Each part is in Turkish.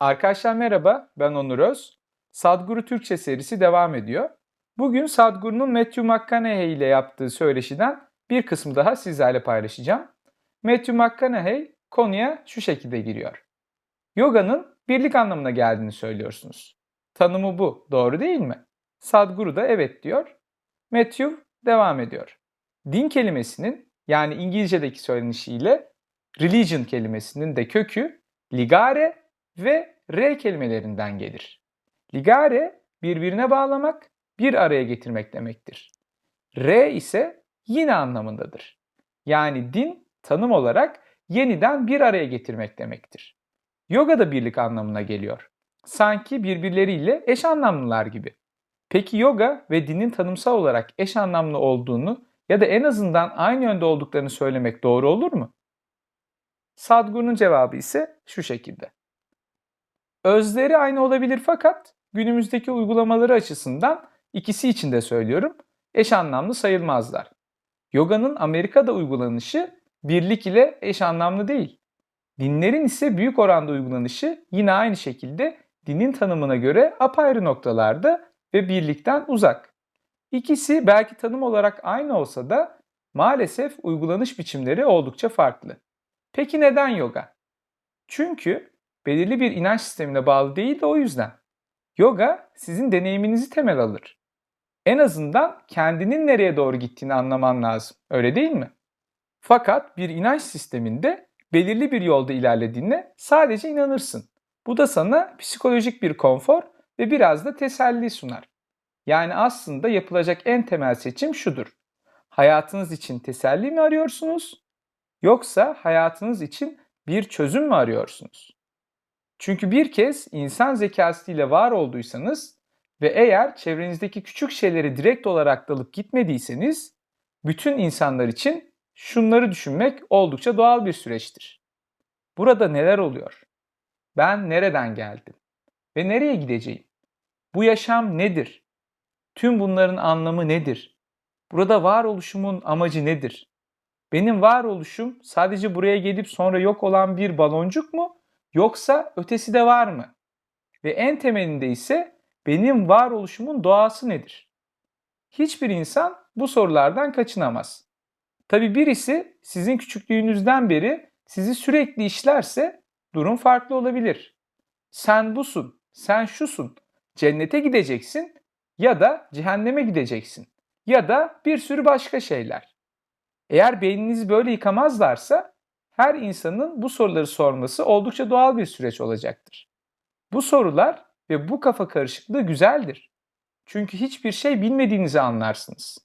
Arkadaşlar merhaba, ben Onur Öz. Sadguru Türkçe serisi devam ediyor. Bugün Sadguru'nun Matthew McConaughey ile yaptığı söyleşiden bir kısmı daha sizlerle paylaşacağım. Matthew McConaughey konuya şu şekilde giriyor. Yoga'nın birlik anlamına geldiğini söylüyorsunuz. Tanımı bu, doğru değil mi? Sadguru da evet diyor. Matthew devam ediyor. Din kelimesinin yani İngilizce'deki söylenişiyle religion kelimesinin de kökü ligare ve re kelimelerinden gelir. Ligare birbirine bağlamak, bir araya getirmek demektir. Re ise yine anlamındadır. Yani din tanım olarak yeniden bir araya getirmek demektir. Yoga da birlik anlamına geliyor. Sanki birbirleriyle eş anlamlılar gibi. Peki yoga ve dinin tanımsal olarak eş anlamlı olduğunu ya da en azından aynı yönde olduklarını söylemek doğru olur mu? Sadhguru'nun cevabı ise şu şekilde. Özleri aynı olabilir fakat günümüzdeki uygulamaları açısından ikisi için de söylüyorum eş anlamlı sayılmazlar. Yoga'nın Amerika'da uygulanışı birlik ile eş anlamlı değil. Dinlerin ise büyük oranda uygulanışı yine aynı şekilde dinin tanımına göre apayrı noktalarda ve birlikten uzak. İkisi belki tanım olarak aynı olsa da maalesef uygulanış biçimleri oldukça farklı. Peki neden yoga? Çünkü belirli bir inanç sistemine bağlı değil de o yüzden. Yoga sizin deneyiminizi temel alır. En azından kendinin nereye doğru gittiğini anlaman lazım. Öyle değil mi? Fakat bir inanç sisteminde belirli bir yolda ilerlediğine sadece inanırsın. Bu da sana psikolojik bir konfor ve biraz da teselli sunar. Yani aslında yapılacak en temel seçim şudur. Hayatınız için teselli mi arıyorsunuz? Yoksa hayatınız için bir çözüm mü arıyorsunuz? Çünkü bir kez insan zekasıyla var olduysanız ve eğer çevrenizdeki küçük şeyleri direkt olarak dalıp gitmediyseniz bütün insanlar için şunları düşünmek oldukça doğal bir süreçtir. Burada neler oluyor? Ben nereden geldim? Ve nereye gideceğim? Bu yaşam nedir? Tüm bunların anlamı nedir? Burada varoluşumun amacı nedir? Benim varoluşum sadece buraya gelip sonra yok olan bir baloncuk mu yoksa ötesi de var mı? Ve en temelinde ise benim varoluşumun doğası nedir? Hiçbir insan bu sorulardan kaçınamaz. Tabi birisi sizin küçüklüğünüzden beri sizi sürekli işlerse durum farklı olabilir. Sen busun, sen şusun, cennete gideceksin ya da cehenneme gideceksin ya da bir sürü başka şeyler. Eğer beyninizi böyle yıkamazlarsa her insanın bu soruları sorması oldukça doğal bir süreç olacaktır. Bu sorular ve bu kafa karışıklığı güzeldir. Çünkü hiçbir şey bilmediğinizi anlarsınız.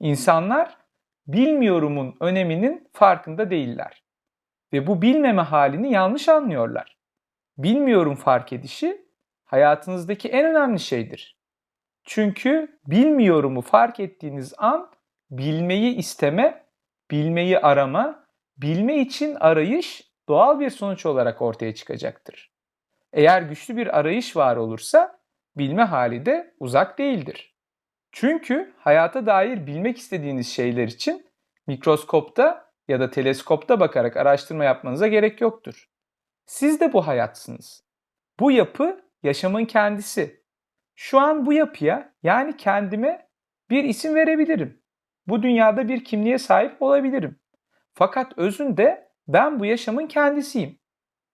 İnsanlar bilmiyorumun öneminin farkında değiller. Ve bu bilmeme halini yanlış anlıyorlar. Bilmiyorum fark edişi hayatınızdaki en önemli şeydir. Çünkü bilmiyorumu fark ettiğiniz an bilmeyi isteme, bilmeyi arama, bilme için arayış doğal bir sonuç olarak ortaya çıkacaktır. Eğer güçlü bir arayış var olursa bilme hali de uzak değildir. Çünkü hayata dair bilmek istediğiniz şeyler için mikroskopta ya da teleskopta bakarak araştırma yapmanıza gerek yoktur. Siz de bu hayatsınız. Bu yapı yaşamın kendisi. Şu an bu yapıya yani kendime bir isim verebilirim. Bu dünyada bir kimliğe sahip olabilirim. Fakat özünde ben bu yaşamın kendisiyim.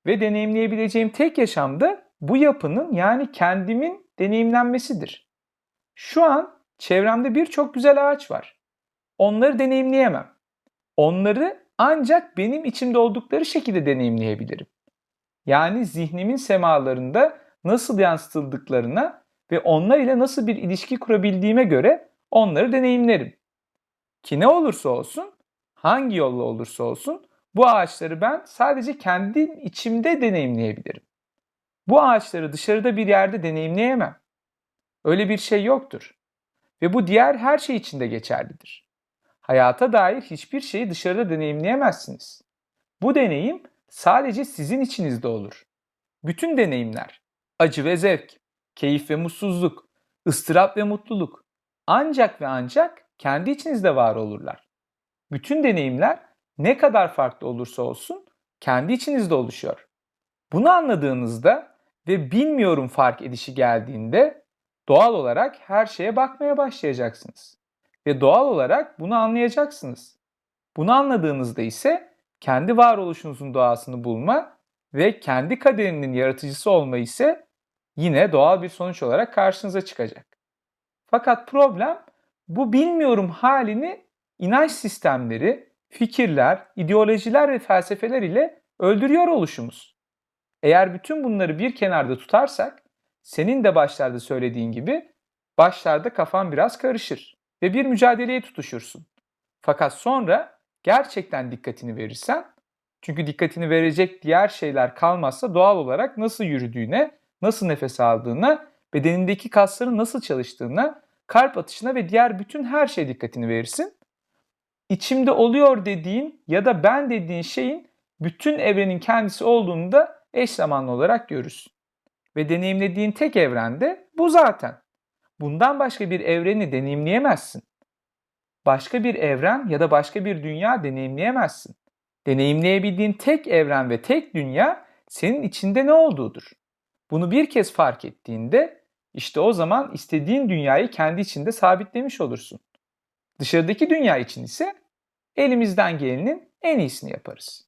Ve deneyimleyebileceğim tek yaşam da bu yapının yani kendimin deneyimlenmesidir. Şu an çevremde birçok güzel ağaç var. Onları deneyimleyemem. Onları ancak benim içimde oldukları şekilde deneyimleyebilirim. Yani zihnimin semalarında nasıl yansıtıldıklarına ve onlar ile nasıl bir ilişki kurabildiğime göre onları deneyimlerim. Ki ne olursa olsun, hangi yolla olursa olsun bu ağaçları ben sadece kendim içimde deneyimleyebilirim. Bu ağaçları dışarıda bir yerde deneyimleyemem. Öyle bir şey yoktur. Ve bu diğer her şey için de geçerlidir. Hayata dair hiçbir şeyi dışarıda deneyimleyemezsiniz. Bu deneyim sadece sizin içinizde olur. Bütün deneyimler, acı ve zevk, keyif ve mutsuzluk, ıstırap ve mutluluk ancak ve ancak kendi içinizde var olurlar. Bütün deneyimler ne kadar farklı olursa olsun kendi içinizde oluşuyor. Bunu anladığınızda ve bilmiyorum fark edişi geldiğinde doğal olarak her şeye bakmaya başlayacaksınız. Ve doğal olarak bunu anlayacaksınız. Bunu anladığınızda ise kendi varoluşunuzun doğasını bulma ve kendi kaderinin yaratıcısı olma ise yine doğal bir sonuç olarak karşınıza çıkacak. Fakat problem bu bilmiyorum halini inanç sistemleri, fikirler, ideolojiler ve felsefeler ile öldürüyor oluşumuz. Eğer bütün bunları bir kenarda tutarsak, senin de başlarda söylediğin gibi başlarda kafan biraz karışır ve bir mücadeleye tutuşursun. Fakat sonra gerçekten dikkatini verirsen, çünkü dikkatini verecek diğer şeyler kalmazsa doğal olarak nasıl yürüdüğüne, nasıl nefes aldığına, bedenindeki kasların nasıl çalıştığına, kalp atışına ve diğer bütün her şeye dikkatini verirsin. İçimde oluyor dediğin ya da ben dediğin şeyin bütün evrenin kendisi olduğunu da eş zamanlı olarak görürsün. Ve deneyimlediğin tek evren de bu zaten. Bundan başka bir evreni deneyimleyemezsin. Başka bir evren ya da başka bir dünya deneyimleyemezsin. Deneyimleyebildiğin tek evren ve tek dünya senin içinde ne olduğudur. Bunu bir kez fark ettiğinde işte o zaman istediğin dünyayı kendi içinde sabitlemiş olursun. Dışarıdaki dünya için ise elimizden gelenin en iyisini yaparız.